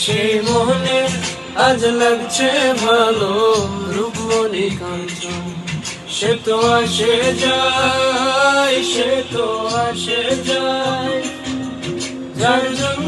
সেই মনে আজ লাগছে ভালো, রূপমণি কাঞ্চন সে তো আসে যায়, সে তো আসে যায়। যার জন্যে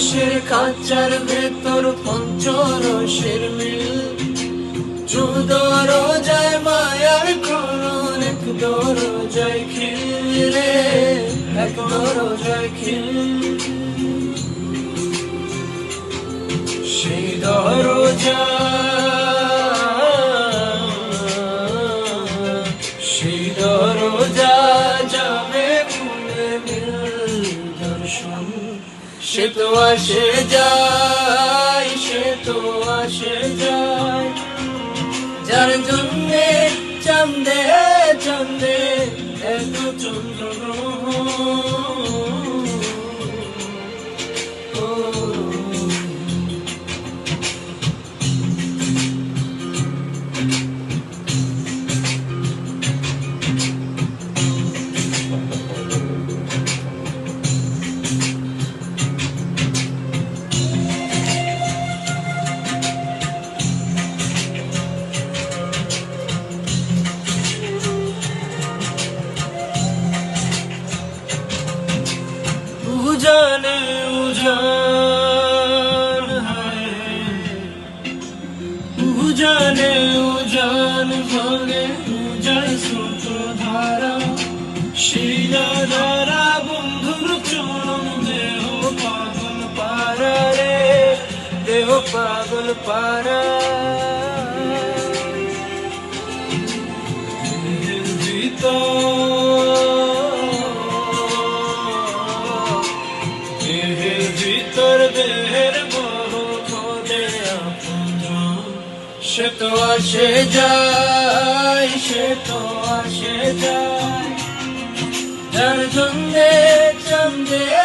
two, one. ভেতর পঞ্চর পঞ্চরসের মিল চুদর যায় মায়ার করুন এক দর যায় খিলে এক দর যায় খিল সেই দর সেই সে তো আসে যায় সে তো আসে যায়। যার জন্যে চন্দে চন্দে এত চন্দ্র উজান উজানে উজান ভাঙে উজান স্রোত ধারা শিলা ধারা বন্ধুর চরণ দেহ পাগল পারা রে দেহ পাগল পারা দেহের সে তো আসে যায় সে তো আসে যায়। চন্দে